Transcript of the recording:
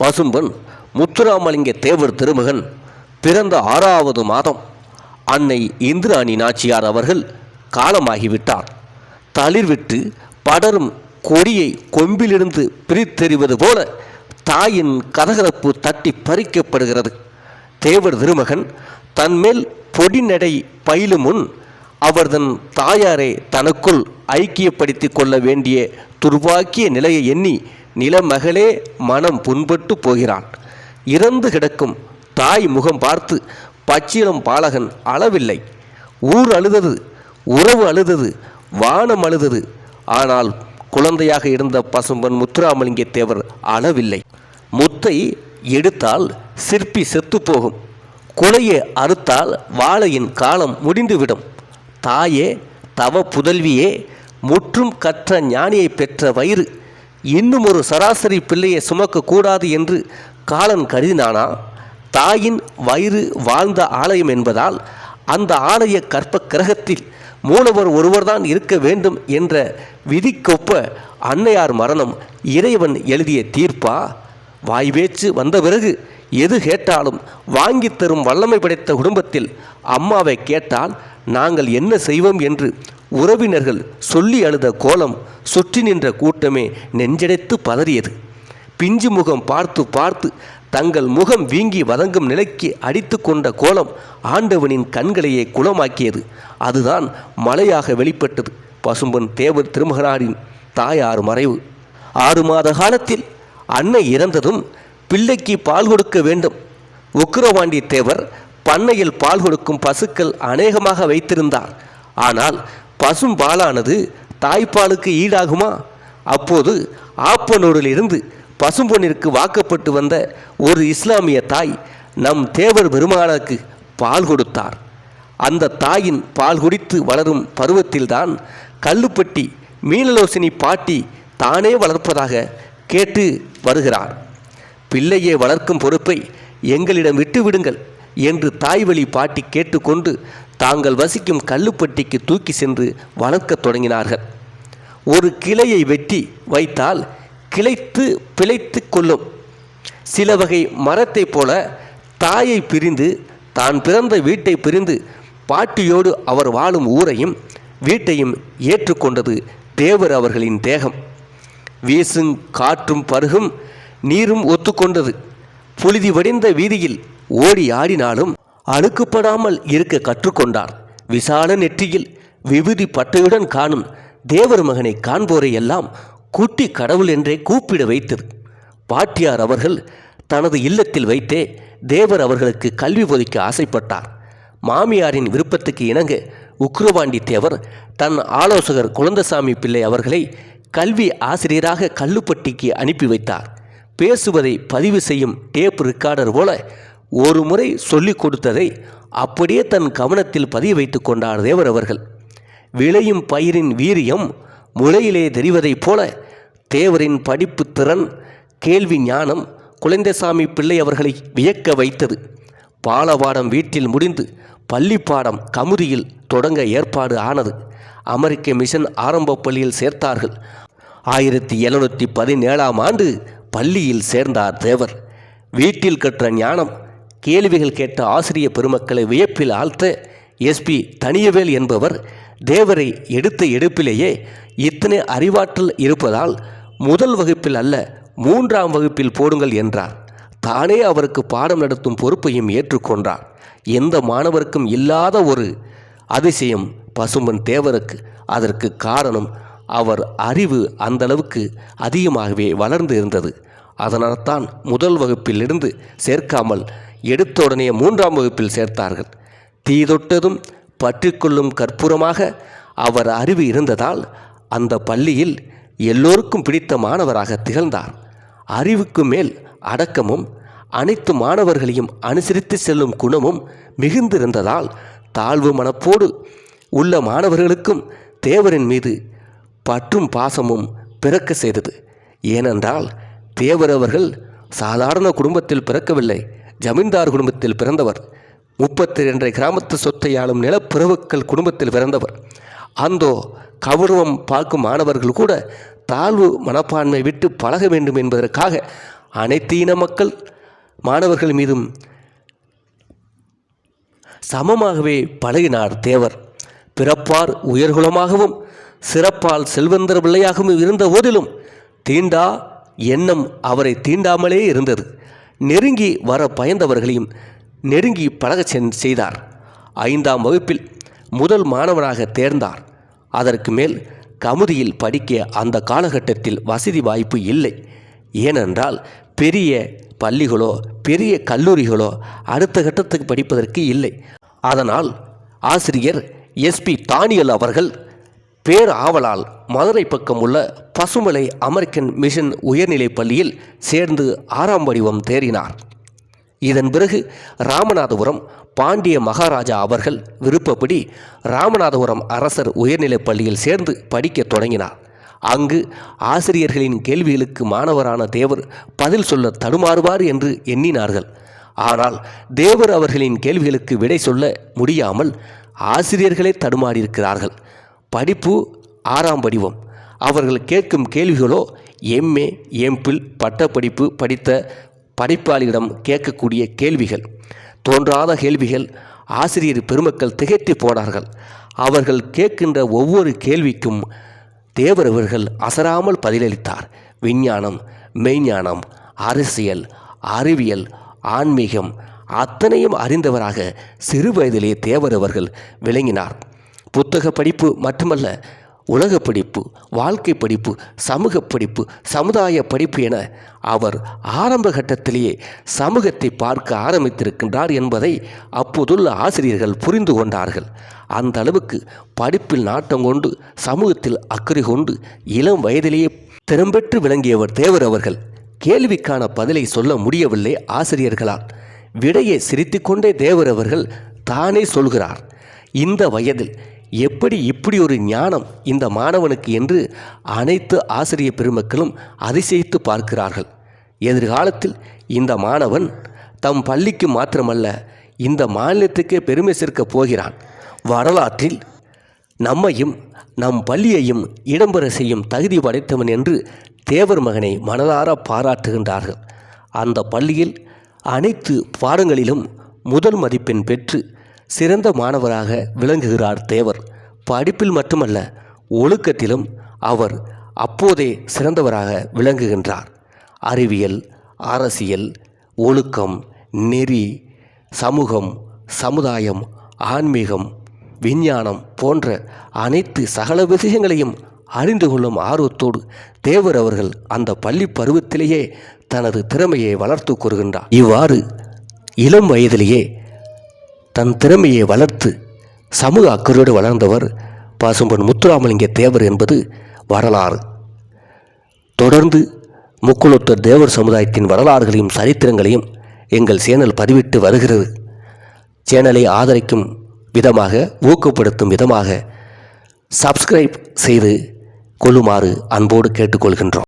பசும்பன் முத்துராமலிங்க தேவர் திருமகன் பிறந்த ஆறாவது மாதம். அன்னை இந்திராணி நாச்சியார் அவர்கள் காலமாகிவிட்டார். தளிர்விட்டு படரும் கொடியை கொம்பிலிருந்து பிரித்தெறிவது போல தாயின் கதகதப்பு தட்டி பறிக்கப்படுகிறது. தேவர் திருமகன் தன்மேல் பொடி நடை பயிலும் முன் அவர் தன் தாயாரை தனக்குள் ஐக்கியப்படுத்திக் கொள்ள வேண்டிய துர்வாக்கிய நிலையை எண்ணி நிலமகளே மனம் புண்பட்டு போகிறான். இறந்து கிடக்கும் தாய் முகம் பார்த்து பச்சிளம் பாலகன் அளவில்லை. ஊர் அழுதது உறவு அழுதது வானம் அழுதது. ஆனால் குழந்தையாக இருந்த பசும்பன் முத்துராமலிங்க தேவர் அளவில்லை. முத்தை எடுத்தால் சிற்பி செத்துப்போகும் குலையை அறுத்தால் வாழையின் காலம் முடிந்துவிடும். தாயே தவ புதல்வியே முற்றும் கற்ற ஞானியை பெற்ற வயிறு இன்னும் ஒரு சராசரி பிள்ளையை சுமக்கக்கூடாது என்று காலன் கருதினானா? தாயின் வயிறு வாழ்ந்த ஆலயம் என்பதால் அந்த ஆலய கற்ப கிரகத்தில் மூலவர் ஒருவர்தான் இருக்க வேண்டும் என்ற விதிக்கொப்ப அன்னையார் மரணம் இறைவன் எழுதிய தீர்ப்பா? வாய்வேச்சு வந்த பிறகு எது கேட்டாலும் வாங்கித் தரும் வல்லமை படைத்த குடும்பத்தில் அம்மாவை கேட்டால் நாங்கள் என்ன செய்வோம் என்று உறவினர்கள் சொல்லி அழுத கோலம் சுற்றி நின்ற கூட்டமே நெஞ்சடைத்து பதறியது. பிஞ்சு முகம் பார்த்து பார்த்து தங்கள் முகம் வீங்கி வதங்கும் நிலைக்கு அடித்து கொண்ட கோலம் ஆண்டவனின் கண்களையே குளமாக்கியது அதுதான் மலையாக வெளிப்பட்டது. பசும்பன் தேவர் திருமகனாரின் தாயார் மறைவு. ஆறு மாத காலத்தில் அன்னை இறந்ததும் பிள்ளைக்கு பால் கொடுக்க வேண்டும். உக்கிரவாண்டி தேவர் பண்ணையில் பால் கொடுக்கும் பசுக்கள் அநேகமாக வைத்திருந்தார். ஆனால் பசும் பாலானது தாய்ப்பாலுக்கு ஈடாகுமா? அப்போது ஆப்பனூரிலிருந்து பசும்பொன்னிற்கு வாக்கப்பட்டு வந்த ஒரு இஸ்லாமிய தாய் நம் தேவர் பெருமானுக்கு பால் கொடுத்தார். அந்த தாயின் பால் குடித்து வளரும் பருவத்தில்தான் கல்லுப்பட்டி மீனலோசினி பாட்டி தானே வளர்ப்பதாக கேட்டு வருகிறார். பிள்ளையை வளர்க்கும் பொறுப்பை எங்களிடம் விட்டுவிடுங்கள் என்று தாய்வழி பாட்டி கேட்டுக்கொண்டு தாங்கள் வசிக்கும் கல்லுப்பட்டிக்கு தூக்கி சென்று வளர்க்கத் தொடங்கினார்கள். ஒரு கிளையை வெட்டி வைத்தால் கிளைத்து பிழைத்து கொள்ளும். சில வகை மரத்தைப் போல தாயை பிரிந்து தான் பிறந்த வீட்டை பிரிந்து பாட்டியோடு அவர் வாழும் ஊரையும் வீட்டையும் ஏற்றுக்கொண்டது தேவர் அவர்களின் தேகம். வீசும் காற்றும் பருகும் நீரும் ஒத்துக்கொண்டது. புழுதி வடிந்த வீதியில் ஓடி ஆடினாலும் அழுக்குப்படாமல் இருக்க கற்றுக்கொண்டார். விசால நெற்றியில் விபூதி பட்டையுடன் காணும் தேவர் மகனை காண்போரை எல்லாம் குட்டி கடவுள் என்றே கூப்பிட வைத்தது. பாட்டியார் அவர்கள் தனது இல்லத்தில் வைத்தே தேவர் அவர்களுக்கு கல்வி போதிக்க ஆசைப்பட்டார். மாமியாரின் விருப்பத்துக்கு இணங்க உக்ரவாண்டி தேவர் தன் ஆலோசகர் குழந்தசாமி பிள்ளை அவர்களை கல்வி ஆசிரியராக கல்லுப்பட்டிக்கு அனுப்பி வைத்தார். பேசுவதை பதிவு செய்யும் டேப் ரெக்கார்டர் போல ஒரு முறை சொல்லிக் கொடுத்ததை அப்படியே தன் கவனத்தில் பதிய வைத்து கொண்டார் தேவர் அவர்கள். விளையும் பயிரின் வீரியம் முளையிலே தெரிவதைப் போல தேவரின் படிப்பு திறன் கேள்வி ஞானம் குழந்தைசாமி பிள்ளை அவர்களை வியக்க வைத்தது. பாலபாடம் வீட்டில் முடிந்து பள்ளிப்பாடம் கமுதியில் தொடங்க ஏற்பாடு ஆனது. அமெரிக்க மிஷன் ஆரம்ப பள்ளியில் சேர்த்தார்கள். ஆயிரத்தி எழுநூற்றி பதினேழாம் ஆண்டு பள்ளியில் சேர்ந்தார் தேவர். வீட்டில் கற்ற ஞானம் கேள்விகள் கேட்ட ஆசிரிய பெருமக்களை வியப்பில் ஆழ்த்த எஸ்பி தனியவேல் என்பவர் தேவரை எடுத்த எடுப்பிலேயே இத்தனை அறிவாற்றல் இருப்பதால் முதல் வகுப்பில் அல்ல மூன்றாம் வகுப்பில் போடுங்கள் என்றார். தானே அவருக்கு பாடம் நடத்தும் பொறுப்பையும் ஏற்றுக்கொண்டார். எந்த மாணவருக்கும் இல்லாத ஒரு அதிசயம் பசும்பன் தேவருக்கு அதற்கு காரணம் அவர் அறிவு அந்தளவுக்கு அதிகமாகவே வளர்ந்து இருந்தது. அதனால்தான் முதல் வகுப்பிலிருந்து சேர்க்காமல் எடுத்த உடனே மூன்றாம் வகுப்பில் சேர்த்தார்கள். தீதொட்டதும் பற்றிக்கொள்ளும் கற்பூரமாக அவர் அறிவு இருந்ததால் அந்த பள்ளியில் எல்லோருக்கும் பிடித்த மாணவராக திகழ்ந்தார். அறிவுக்கு மேல் அடக்கமும் அனைத்து மாணவர்களையும் அனுசரித்து செல்லும் குணமும் மிகுந்திருந்ததால் தாழ்வு மனப்போடு உள்ள மாணவர்களுக்கும் தேவரின் மீது பற்றும் பாசமும் பிறக்க செய்தது. ஏனென்றால் தேவர் அவர்கள் சாதாரண குடும்பத்தில் பிறக்கவில்லை ஜமீன்தார் குடும்பத்தில் பிறந்தவர். முப்பத்தி ரெண்டரை கிராமத்து சொத்தை ஆளும் நிலப்பிறவுக்கள் குடும்பத்தில் பிறந்தவர். அந்தோ கௌரவம் பார்க்கும் மாணவர்கள் கூட தாழ்வு மனப்பான்மை விட்டு பழக வேண்டும் என்பதற்காக அனைத்து இன மக்கள் மாணவர்கள் மீதும் சமமாகவே பழகினார் தேவர். பிறப்பார் உயர்குலமாகவும் சிறப்பால் செல்வந்தர் பிள்ளையாகவும் இருந்த போதிலும் தீண்டா எண்ணம் அவரை தீண்டாமலே இருந்தது. நெருங்கி வர பயந்தவர்களையும் நெருங்கி பழகச் செய்தார். ஐந்தாம் வகுப்பில் முதல் மாணவனாக தேர்ந்தார். அதற்கு மேல் கமுதியில் படிக்க அந்த காலகட்டத்தில் வசதி வாய்ப்பு இல்லை. ஏனென்றால் பெரிய பள்ளிகளோ பெரிய கல்லூரிகளோ அடுத்த கட்டத்துக்கு படிப்பதற்கு இல்லை. அதனால் ஆசிரியர் எஸ்பி தானியல் அவர்கள் பேர் ஆவலால் மதுரை பக்கம் உள்ள பசுமலை அமெரிக்கன் மிஷன் உயர்நிலைப் பள்ளியில் சேர்ந்து ஆறாம் வடிவம் தேறினார். இதன் பிறகு ராமநாதபுரம் பாண்டிய மகாராஜா அவர்கள் விருப்பப்படி ராமநாதபுரம் அரசர் உயர்நிலைப் பள்ளியில் சேர்ந்து படிக்கத் தொடங்கினார். அங்கு ஆசிரியர்களின் கேள்விகளுக்கு மாணவரான தேவர் பதில் சொல்ல தடுமாறுவார் என்று எண்ணினார்கள். ஆனால் தேவர் அவர்களின் கேள்விகளுக்கு விடை சொல்ல முடியாமல் ஆசிரியர்களே தடுமாறியிருக்கிறார்கள். படிப்பு ஆறாம் வடிவம் அவர்கள் கேட்கும் கேள்விகளோ எம்ஏ எம்பில் பட்டப்படிப்பு படித்த படிப்பாளியிடம் கேட்கக்கூடிய கேள்விகள். தோன்றாத கேள்விகள் ஆசிரியர் பெருமக்கள் திகைத்து போனார்கள். அவர்கள் கேட்கின்ற ஒவ்வொரு கேள்விக்கும் தேவரவர்கள் அசராமல் பதிலளித்தார். விஞ்ஞானம் மெய்ஞானம் அரசியல் அறிவியல் ஆன்மீகம் அத்தனையும் அறிந்தவராக சிறு வயதிலே தேவர் அவர்கள் விளங்கினார். புத்தக படிப்பு மட்டுமல்ல உலக படிப்பு வாழ்க்கை படிப்பு சமூக படிப்பு சமுதாய படிப்பு என அவர் ஆரம்ப கட்டத்திலேயே சமூகத்தை பார்க்க ஆரம்பித்திருக்கின்றார் என்பதை அப்போதுள்ள ஆசிரியர்கள் புரிந்து கொண்டார்கள். அந்த அளவுக்கு படிப்பில் நாட்டம் கொண்டு சமூகத்தில் அக்கறை கொண்டு இளம் வயதிலேயே திறம்பெற்று விளங்கியவர் தேவர் அவர்கள். கேள்விக்கான பதிலை சொல்ல முடியவில்லை ஆசிரியர்களால். விடையை சிரித்துக்கொண்டே தேவர் அவர்கள் தானே சொல்கிறார். இந்த வயதில் எப்படி இப்படி ஒரு ஞானம் இந்த மாணவனுக்கு என்று அனைத்து ஆசிரிய பெருமக்களும் அதிசயித்து பார்க்கிறார்கள். எதிர்காலத்தில் இந்த மாணவன் தம் பள்ளிக்கு மாத்திரமல்ல இந்த மாநிலத்துக்கே பெருமை சேர்க்கப் போகிறான். வரலாற்றில் நம்மையும் நம் பள்ளியையும் இடம்பெற செய்யும் தகுதி படைத்தவன் என்று தேவர் மகனை மனதார பாராட்டுகின்றார்கள். அந்த பள்ளியில் அனைத்து பாடங்களிலும் முதல் மதிப்பெண் பெற்று சிறந்த மாணவராக விளங்குகிறார் தேவர். படிப்பில் மட்டுமல்ல ஒழுக்கத்திலும் அவர் அப்போதே சிறந்தவராக விளங்குகின்றார். அறிவியல் அரசியல் ஒழுக்கம் நெறி சமூகம் சமுதாயம் ஆன்மீகம் விஞ்ஞானம் போன்ற அனைத்து சகல விஷயங்களையும் அறிந்து கொள்ளும் ஆர்வத்தோடு தேவர் அவர்கள் அந்த பள்ளி பருவத்திலேயே தனது திறமையை வளர்த்து கூறுகின்றார். இவ்வாறு இளம் வயதிலேயே தன் திறமையை வளர்த்து சமூக அக்கறையோடு வளர்ந்தவர் பசும்பொன் முத்துராமலிங்க தேவர் என்பது வரலாறு. தொடர்ந்து முக்குளத்தூர் தேவர் சமுதாயத்தின் வரலாறுகளையும் சரித்திரங்களையும் எங்கள் சேனல் பதிவிட்டு வருகிறது. சேனலை ஆதரிக்கும் விதமாக ஊக்கப்படுத்தும் விதமாக சப்ஸ்கிரைப் செய்து கொள்ளுமாறு அன்போடு கேட்டுக்கொள்கின்றோம்.